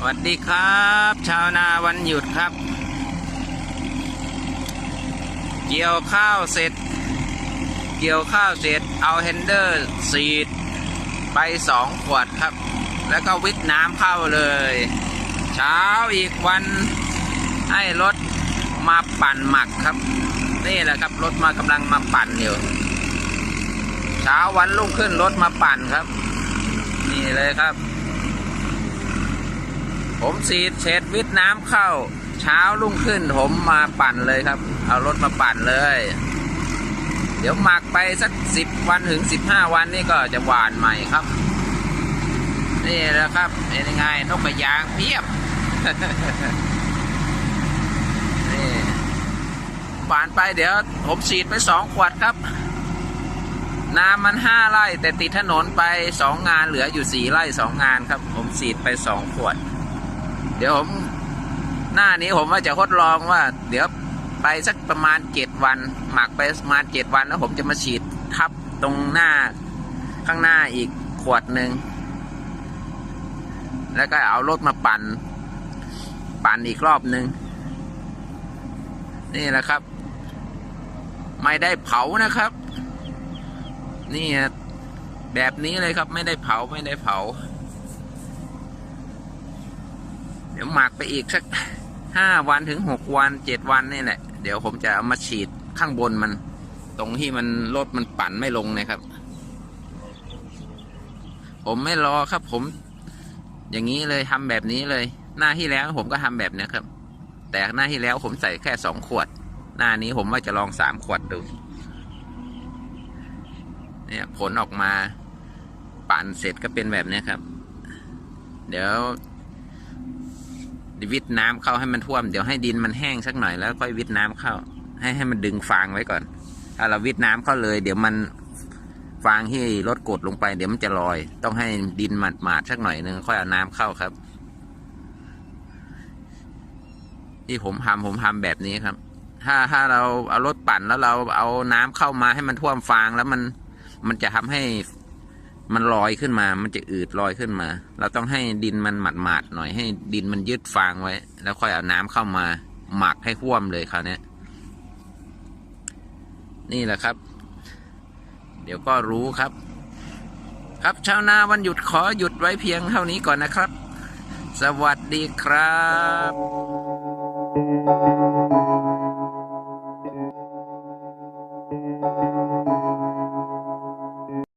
สวัสดีครับ ชาวนาวันหยุดครับ เกี่ยวข้าวเสร็จ เกี่ยวข้าวเสร็จเอาเฮนเดอร์สีดไปสองขวดครับ แล้วก็วิทน้ำเข้าเลย เช้าอีกวันให้รถมาปั่นหมักครับ นี่แหละครับรถมากำลังมาปั่นอยู่ เช้าวันรุ่งขึ้นรถมาปั่นครับ นี่เลยครับ ผมสีดเศษวิทน้ำเข้า เช้ารุ่งขึ้นผมมาปั่นเลยครับ เอารถมาปั่นเลย เดี๋ยวหมักไปสักสิบวันถึงสิบห้าวันนี่ก็จะหวานใหม่ครับ นี่แหละครับเป็นยังไงนกกระยางเพียบนี่หวานไปเดี๋ยวผมฉีดไปสองขวดครับน้ำมันห้าไร่แต่ติดถนนไปสองงานเหลืออยู่สี่ไร่สองงานครับ ผมฉีดไปสองขวด เดี๋ยวผมหน้านี้ผมว่าจะทดลองว่า เดี๋ยวไปสักประมาณเจ็ดวัน หมักไปประมาณเจ็ดวันแล้วผมจะมาฉีดทับตรงหน้าข้างหน้าอีกขวดหนึ่งแล้วก็เอารถมาปั่น ปั่นอีกรอบหนึ่งนี่แหละครับ ไม่ได้เผานะครับ นี่แบบนี้เลยครับ ไม่ได้เผาไม่ได้เผา เดี๋ยวหมักไปอีกสักห้าวันถึงหกวันเจ็ดวันนี่แหละ เดี๋ยวผมจะเอามาฉีดข้างบนมัน ตรงที่มันรถมันปั่นไม่ลงนะครับ ผมไม่รอครับ ผม อย่างนี้เลยทำแบบนี้เลย หน้าที่แล้วผมก็ทำแบบนี้ครับ แต่หน้าที่แล้วผมใส่แค่สองขวด หน้านี้ผมว่าจะลองสามขวดดู เนี่ยผลออกมาปั่นเสร็จก็เป็นแบบนี้ครับ เดี๋ยว วิทน้ำเข้าให้มันท่วม เดี๋ยวให้ดินมันแห้งสักหน่อยแล้วค่อยวิทน้ำเข้า ให้ให้มันดึงฟางไว้ก่อน ถ้าเราวิทน้ำเข้าเลย เดี๋ยวมันฟางที่รถกดลงไป เดี๋ยวมันจะลอย ต้องให้ดินหมาดหมาดๆสักหน่อยหนึงค่อยเอาน้ำเข้าครับ ที่ผมทำผมทำแบบนี้ครับ ถ้าถ้าเราเอารถปั่นแล้วเราเอาน้ำเข้ามาให้มันท่วมฟางแล้วมันมันจะทำให้ มันลอยขึ้นมา มันจะอืดลอยขึ้นมา เราต้องให้ดินมันหมาดหมาดๆหน่อยให้ดินมันยึดฟางไว้ แล้วค่อยเอาน้ำเข้ามาหมักให้ท่วมเลยคราวนี้นี่แหละครับ เดี๋ยวก็รู้ครับ ครับชาวนาวันหยุดขอหยุดไว้เพียงเท่านี้ก่อนนะครับ สวัสดีครับ